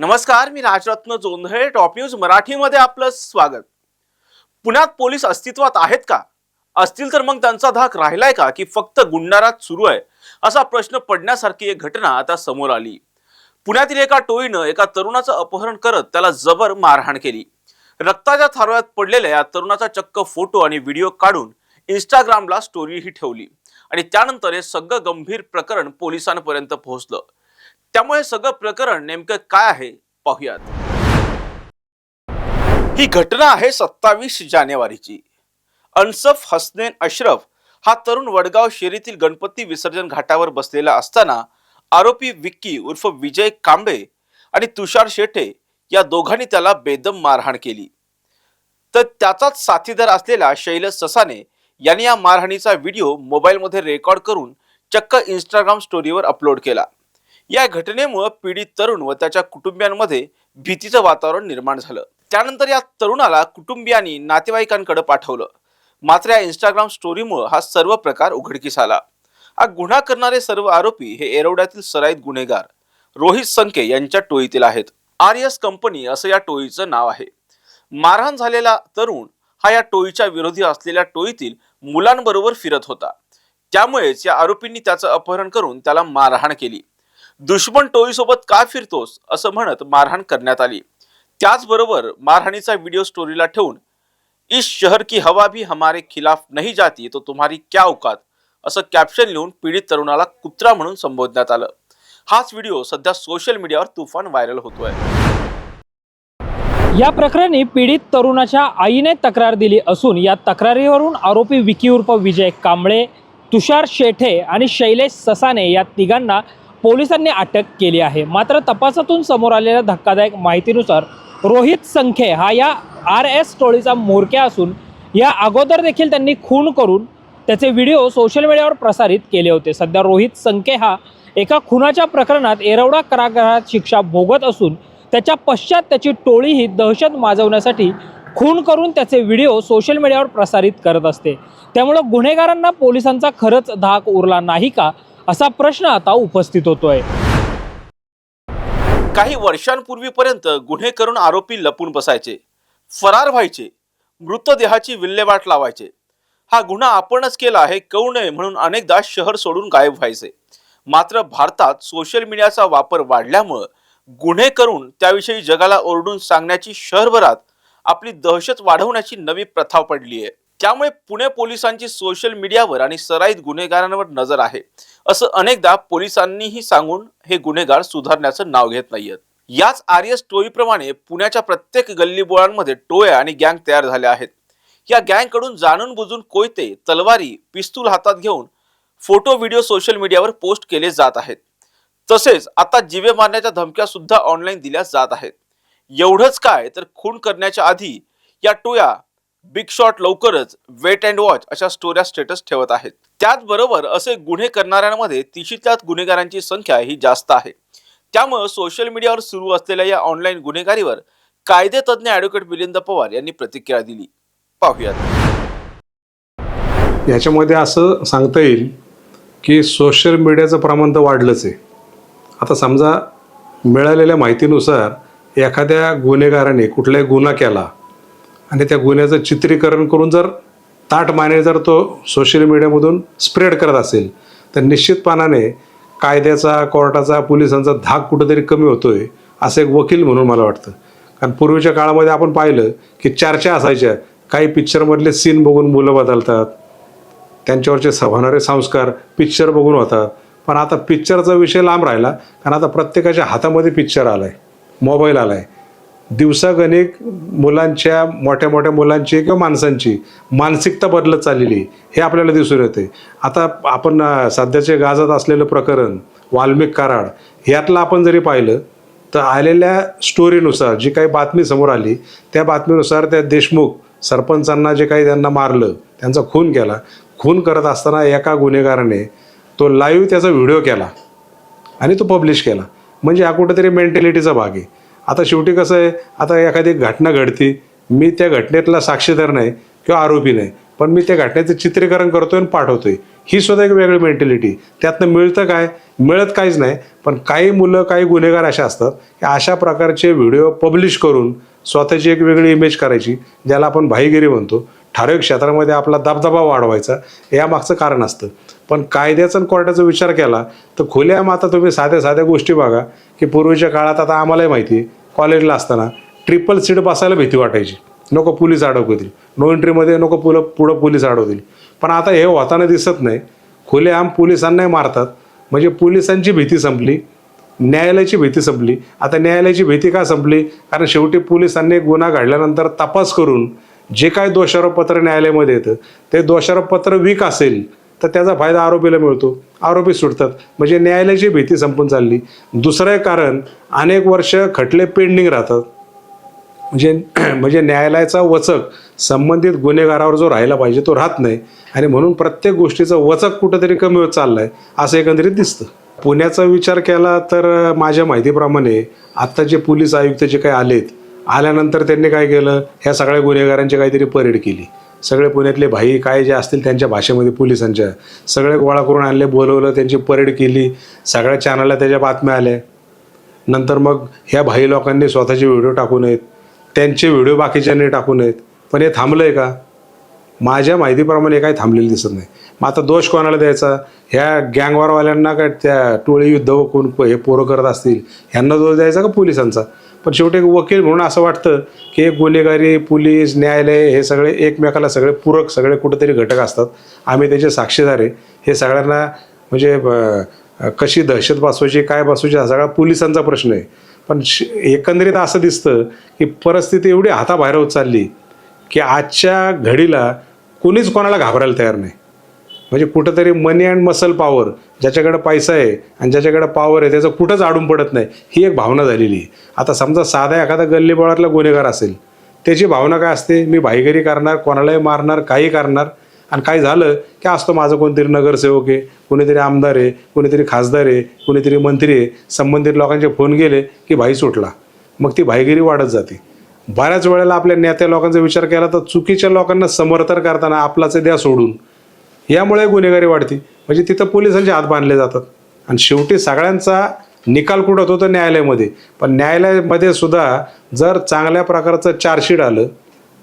नमस्कार मी Rajratna Jondhale top news मराठीमध्ये आपलं स्वागत. पुण्यात पोलीस अस्तित्वात आहेत का? असतील तर मग त्यांचा धाक राहिलाय का? की फक्त गुंडारात सुरू आहे? असा प्रश्न पडण्यासारखी एक घटना आता समोर आली. पुण्यातील एका टोळीनं एका तरुणाचं अपहरण करत त्याला जबर मारहाण केली. रक्ताच्या थारोळ्यात पडलेल्या या तरुणाचा चक्क फोटो आणि व्हिडिओ काढून इंस्टाग्रामला स्टोरीही ठेवली. आणि त्यानंतर हे सगळं गंभीर प्रकरण पोलिसांपर्यंत पोहोचलं. त्यामुळे सगळं प्रकरण नेमकं काय आहे? पाहूयात. ही घटना आहे सत्तावीस जानेवारीची. अनसफ हसनेन अशरफ हा तरुण वडगाव शेरीतील गणपती विसर्जन घाटावर बसलेला असताना आरोपी विक्की उर्फ विजय कांबळे आणि तुषार शेटे या दोघांनी त्याला बेदम मारहाण केली. तर त्याचाच साथीदार असलेला शैलज ससाने यांनी या मारहाणीचा व्हिडिओ मोबाईलमध्ये रेकॉर्ड करून चक्क इंस्टाग्राम स्टोरीवर अपलोड केला. या घटनेमुळे पीडित तरुण व त्याच्या कुटुंबियांमध्ये भीतीचं वातावरण निर्माण झालं. त्यानंतर या तरुणाला कुटुंबियांनी नातेवाईकांकडे पाठवलं. मात्र या इंस्टाग्राम स्टोरीमुळे हा सर्व प्रकार उघडकीस आला. हा गुन्हा करणारे सर्व आरोपी हे एरोड्यातील सराईत गुन्हेगार रोहित संके यांच्या टोळीतील आहेत. आर एस कंपनी असं या टोळीचं नाव आहे. मारहाण झालेला तरुण हा या टोळीच्या विरोधी असलेल्या टोळीतील मुलांबरोबर फिरत होता. त्यामुळेच या आरोपींनी त्याचं अपहरण करून त्याला मारहाण केली. दुश्मन टोळीसोबत का फिरतोस? असं म्हणत मारहाण करण्यात आली. त्याचबरोबर मारहाणीचा व्हिडिओ स्टोरीला ठेवून इस शहर की हवा भी हमारे खिलाफ नहीं जाती तो तुम्हारी क्या औकात? असं कॅप्शन लिहून पीडित तरुणाला कुत्रा म्हणून संबोधण्यात आलं. हाच व्हिडिओ सध्या सोशल मीडियावर तुफान व्हायरल होतोय. या प्रकरणी पीडित तरुणाच्या आईने तक्रार दिली असून या तक्रारीवरून आरोपी विकी उर्फ विजय कांबळे तुषार शेठे आणि शैलेश ससाने या तिघांना पोलिसांनी अटक केली आहे. मात्र तपासातून समोर आलेल्या धक्कादायक माहितीनुसार रोहित संखे हा या आर एस टोळीचा म्होरक्या असून या अगोदर देखील त्यांनी खून करून त्याचे व्हिडिओ सोशल मीडियावर प्रसारित केले होते. सध्या रोहित संखे हा एका खुनाच्या प्रकरणात एरवडा कारागृहात शिक्षा भोगत असून त्याच्या पश्चात त्याची टोळी ही दहशत माजवण्यासाठी खून करून त्याचे व्हिडिओ सोशल मीडियावर प्रसारित करत असते. त्यामुळं गुन्हेगारांना पोलिसांचा खरंच धाक उरला नाही का? असा प्रश्न आता उपस्थित होतोय. काही वर्षांपूर्वीपर्यंत गुन्हे करून आरोपी लपून बसायचे फरार व्हायचे मृतदेहाची विल्हेवाट लावायचे. हा गुन्हा आपणच केला आहे कळू नये म्हणून अनेकदा शहर सोडून गायब व्हायचे. मात्र भारतात सोशल मीडियाचा वापर वाढल्यामुळं गुन्हे करून त्याविषयी जगाला ओरडून सांगण्याची शहरभरात आपली दहशत वाढवण्याची नवी प्रथा पडली आहे त्यामुळे पुणे पोलिसांची सोशल मीडियावर आणि सराईत गुन्हेगारांवर नजर आहे. असं अनेकदा पोलिसांनीही सांगून हे गुन्हेगार सुधारण्याचं नाव घेत नाहीयेत. याच आर एस टोळीप्रमाणे पुण्याच्या प्रत्येक गल्लीबोळांमध्ये टोळ्या आणि गँग तयार झाल्या आहेत. या गँगकडून जाणून बुजून कोयते तलवारी पिस्तूल हातात घेऊन फोटो व्हिडिओ सोशल मीडियावर पोस्ट केले जात आहेत. तसेच आता जिवे मारण्याच्या धमक्या सुद्धा ऑनलाईन दिल्या जात आहेत. एवढंच काय तर खून करण्याच्या आधी या टोया बिग शॉट लवकरच वेट अँड वॉच अशा स्टोऱ्या स्टेटस ठेवत आहेत. त्याचबरोबर असे गुन्हे करणाऱ्यांमध्ये तिशीतल्याच गुन्हेगारांची संख्या ही जास्त आहे. त्यामुळं सोशल मीडियावर सुरू असलेल्या या ऑनलाईन गुन्हेगारीवर कायदेतज्ञ ॲडव्होकेट मिलिंद पवार यांनी प्रतिक्रिया दिली. पाहूयात. याच्यामध्ये असं सांगता येईल की सोशल मीडियाचं प्रमाण तर वाढलंच आहे. आता समजा मिळालेल्या माहितीनुसार एखाद्या गुन्हेगाराने कुठलाही गुन्हा केला आणि त्या गुन्ह्याचं चित्रीकरण करून जर ताट माने जर तो सोशल मीडियामधून स्प्रेड करत असेल तर निश्चितपणाने कायद्याचा कोर्टाचा पोलिसांचा धाक कुठेतरी कमी होतोय असं एक वकील म्हणून मला वाटतं. कारण पूर्वीच्या काळामध्ये आपण पाहिलं की चर्चा असायच्या. काही पिक्चरमधले सीन बघून मुलं बदलतात. त्यांच्यावरचे होणारे संस्कार पिक्चर बघून होतात. पण आता पिक्चरचा विषय लांब राहिला. कारण आता प्रत्येकाच्या हातामध्ये पिक्चर आला आहे मोबाईल आला आहे दिवसागणिक मुलांच्या मोठ्या मोठ्या मुलांची किंवा माणसांची मानसिकता बदलत चाललेली हे आपल्याला दिसून येते. आता आपण सध्याचे गाजत असलेलं प्रकरण वाल्मिक कराड यातलं आपण जरी पाहिलं तर आलेल्या स्टोरीनुसार जी काही बातमी समोर आली त्या बातमीनुसार त्या देशमुख सरपंचांना जे काही त्यांना मारलं त्यांचा खून केला खून करत असताना एका गुन्हेगाराने तो लाईव्ह त्याचा व्हिडिओ केला आणि तो पब्लिश केला. म्हणजे हा कुठेतरी मेंटॅलिटीचा भाग आहे. आता शेवटी कसं आहे आता एखादी घटना घडती मी त्या घटनेतला साक्षीदार नाही किंवा आरोपी नाही पण मी त्या घटनेचं चित्रीकरण करतोय आणि पाठवतोय. ही सुद्धा एक वेगळी मेंटॅलिटी त्यातनं मिळतं काय? मिळत काहीच नाही पण काही मुलं काही गुन्हेगार असे असतात की अशा प्रकारचे व्हिडिओ पब्लिश करून स्वतःची एक वेगळी इमेज करायची ज्याला आपण भाईगिरी म्हणतो. ठराविक क्षेत्रामध्ये आपला दबदबा वाढवायचा यामागचं कारण असतं. पण कायद्याचा आणि कोर्टाचा विचार केला तर खुल्याम आता तुम्ही साध्या साध्या गोष्टी बघा की पूर्वीच्या काळात आता आम्हालाही माहिती आहे कॉलेजला असताना ट्रिपल सीट बसायला भीती वाटायची. नको पोलीस अडवतील नो एंट्रीमध्ये नको पुलं पुढं पोलीस अडवतील पण आता हे होताना दिसत नाही. खुलेआम पोलिसांनाही मारतात. म्हणजे पोलिसांची भीती संपली. न्यायालयाची भीती संपली. आता न्यायालयाची भीती का संपली? कारण शेवटी पोलिसांनी गुन्हा घडल्यानंतर तपास करून जे काय दोषारोपपत्र न्यायालयामध्ये येतं ते दोषारोपपत्र वीक असेल. तर त्याचा फायदा आरोपीला मिळतो. आरोपी सुटतात. म्हणजे न्यायालयाची भीती संपून चालली. दुसरं कारण अनेक वर्ष खटले पेंडिंग राहतात. म्हणजे म्हणजे न्यायालयाचा वचक संबंधित गुन्हेगारावर जो राहिला पाहिजे तो राहत नाही. आणि म्हणून प्रत्येक गोष्टीचं वचक कुठंतरी कमी होत चाललं आहे असं एकंदरीत दिसतं. पुण्याचा विचार केला तर माझ्या माहितीप्रमाणे आत्ता जे पोलीस आयुक्त जे काही आलेत आल्यानंतर त्यांनी काय केलं? ह्या सगळ्या गुन्हेगारांची काहीतरी परेड केली. सगळे पुण्यातले भाई काय जे असतील त्यांच्या भाषेमध्ये पोलिसांच्या सगळे गोळा करून आणले बोलवलं त्यांची परेड केली सगळ्या चॅनलला त्याच्या बातम्या आल्या. नंतर मग ह्या भाई लोकांनी स्वतःचे व्हिडिओ टाकू नयेत त्यांचे व्हिडिओ बाकीच्यांनी टाकू नयेत. पण हे थांबलं आहे का? माझ्या माहितीप्रमाणे हे काही थांबलेलं दिसत नाही. मग आता दोष कोणाला द्यायचा? ह्या गँगवारवाल्यांना काय त्या टोळी युद्ध कोण हे पोरं करत असतील ह्यांना दोष द्यायचा का पोलिसांचा? पण शेवटी एक वकील म्हणून असं वाटतं की एक गुन्हेगारी पोलीस न्यायालय हे सगळे एकमेकाला सगळे पूरक सगळे कुठेतरी घटक असतात. आम्ही त्याचे साक्षीदार आहे. हे सगळ्यांना म्हणजे ब- कशी दहशत बसवायची काय बसवायची हा सगळा पोलिसांचा प्रश्न आहे. पण श- एकंदरीत असं दिसतं की परिस्थिती एवढी हाताबाहेर होत चालली की आजच्या घडीला कोणीच कोणाला घाबरायला तयार नाही. म्हणजे कुठंतरी मनी अँड मसल पॉवर ज्याच्याकडे पैसा आहे आणि ज्याच्याकडे पॉवर आहे त्याचं कुठंच आडून पडत नाही. ही एक भावना झालेली आहे. आता समजा साधा एखादा गल्लीबोळातला गुन्हेगार असेल त्याची भावना काय असते? मी भाईगिरी करणार कोणालाही मारणार काही करणार. आणि काय झालं की असतो माझं कोणतरी नगरसेवक आहे कोणीतरी आमदार आहे कोणीतरी खासदार आहे कोणीतरी मंत्री आहे. संबंधित लोकांचे फोन गेले की भाई सुटला. मग ती भाईगिरी वाढत जाते. बऱ्याच वेळेला आपल्या नेत्या लोकांचा विचार केला तर चुकीच्या लोकांना समर्थन करताना आपलाच द्या सोडून. यामुळे गुन्हेगारी वाढते. म्हणजे तिथं पोलिसांचे हात बांधले जातात. आणि शेवटी सगळ्यांचा निकाल कुठं होतो तर न्यायालयामध्ये. पण न्यायालयामध्ये सुद्धा जर चांगल्या प्रकारचं चार्जशीट आलं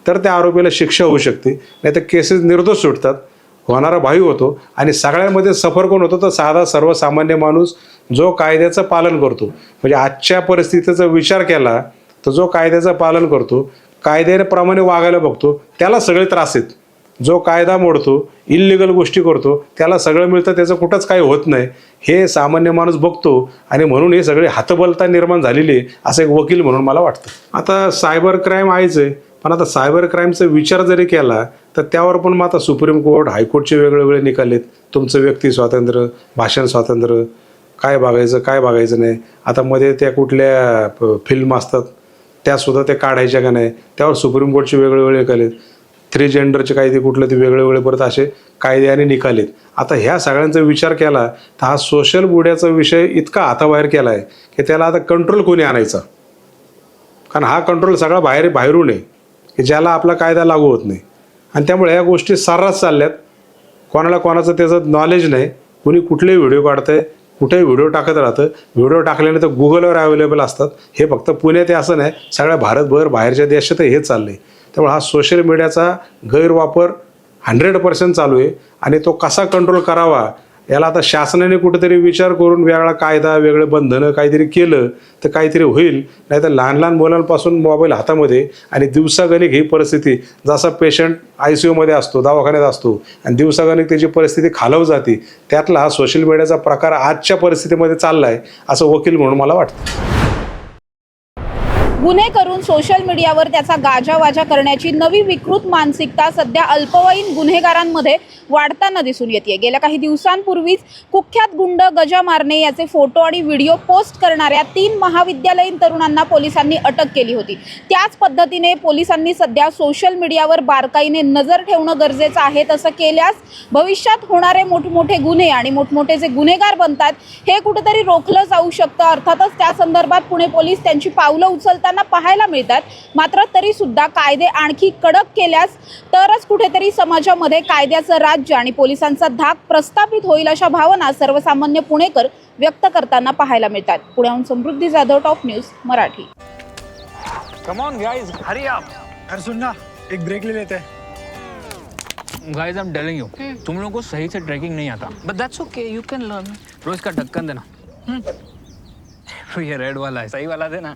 तर त्या आरोपीला शिक्षा होऊ शकते. नाही तर केसेस निर्दोष सुटतात. होणारा भाई होतो. आणि सगळ्यांमध्ये सफर कोण होतो तर साधा सर्वसामान्य माणूस जो कायद्याचं पालन करतो. म्हणजे आजच्या परिस्थितीचा विचार केला तर जो कायद्याचं पालन करतो कायद्याप्रमाणे वागायला बघतो त्याला सगळे त्रास आहेत. जो कायदा मोडतो इल्लिगल गोष्टी करतो त्याला सगळं मिळतं त्याचं कुठंच काही होत नाही. हे सामान्य माणूस बघतो आणि म्हणून हे सगळे हातबलता निर्माण झालेली आहे असं एक वकील म्हणून मला वाटतं. आता सायबर क्राईम आहेच आहे पण आता सायबर क्राईमचा विचार जरी केला तर त्यावर पण मग आता सुप्रीम कोर्ट हायकोर्टचे वेगवेगळे निकाल आहेत. तुमचं व्यक्ती स्वातंत्र्य भाषण स्वातंत्र्य काय बघायचं काय बघायचं नाही. आता मध्ये त्या कुठल्या फिल्म असतात त्यासुद्धा ते काढायच्या का नाही त्यावर सुप्रीम कोर्टचे वेगळेवेगळे निकाल आहेत. थ्री जेंडरचे कायदे कुठले ते वेगळे वेगळे परत असे कायदे आणि निकाल आहेत आता ह्या सगळ्यांचा विचार केला तर हा सोशल मीडियाचा विषय इतका हाताबाहेर केला आहे की त्याला आता कंट्रोल कोणी आणायचा? कारण हा कंट्रोल सगळा बाहेर बाहेरून आहे. की ज्याला आपला कायदा लागू होत नाही. आणि त्यामुळे ह्या गोष्टी सर्रास चालल्यात. कोणाला कोणाचं त्याचं नॉलेज नाही. कुणी कुठलेही व्हिडिओ काढतंय कुठेही व्हिडिओ टाकत राहतं. व्हिडिओ टाकल्याने तर गुगलवर अवेलेबल असतात. हे फक्त पुण्यात असं नाही. सगळ्या भारतभर बाहेरच्या देशात हे चाललं आहे त्यामुळे हा सोशल मीडियाचा गैरवापर हंड्रेड पर्सेंट चालू आहे. आणि तो कसा कंट्रोल करावा याला आता शासनाने कुठेतरी विचार करून वेगळा कायदा वेगळं बंधनं काहीतरी केलं तर काहीतरी होईल. नाही तर लहान लहान मुलांपासून मोबाईल हातामध्ये आणि दिवसागणिक ही परिस्थिती जसा पेशंट आय सी यूमध्ये असतो दवाखान्यात असतो आणि दिवसागणिक त्याची परिस्थिती खालव जाते त्यातला हा सोशल मीडियाचा प्रकार आजच्या परिस्थितीमध्ये चालला आहे असं वकील म्हणून मला वाटतं. गुन्हे करून सोशल मीडियावर त्याचा गाजावाजा करण्याची नवी विकृत मानसिकता सध्या अल्पवयीन गुन्हेगारांमध्ये वाढताना दिसून येते गेल्या काही दिवसांपूर्वीच कुख्यात गुंड गजा मारणे याचे फोटो आणि व्हिडिओ पोस्ट करणाऱ्या तीन महाविद्यालयीन तरुणांना पोलिसांनी अटक केली होती. त्याच पद्धतीने पोलिसांनी सध्या सोशल मीडियावर बारकाईने नजर ठेवणं गरजेचं आहे तसं केल्यास भविष्यात होणारे मोठमोठे गुन्हे आणि मोठमोठे जे गुन्हेगार बनतात हे कुठेतरी रोखलं जाऊ शकतं. अर्थातच त्या संदर्भात पुणे पोलीस त्यांची पावलं उचलताना करताना पाहायला मिळतात. मात्र तरी सुद्धा कायदे आणखी कडक केल्यास तरच कुठेतरी समाजामध्ये कायद्याचं राज्य आणि पोलिसांचा धाक प्रस्थापित होईल अशा भावना सर्वसामान्य पुणेकर व्यक्त करताना पाहायला मिळतात. पुण्याहून Samruddhi Jadhav top news Marathi. Come on guys hurry up अरे सुन ना एक ब्रेक ले लेते. हैं guys I am telling you तुम लोगों को सही से ट्रैकिंग नहीं आता. But that's okay you can learn रोज का ढक्कन देना. ये रेड वाला है. सही वाला देना.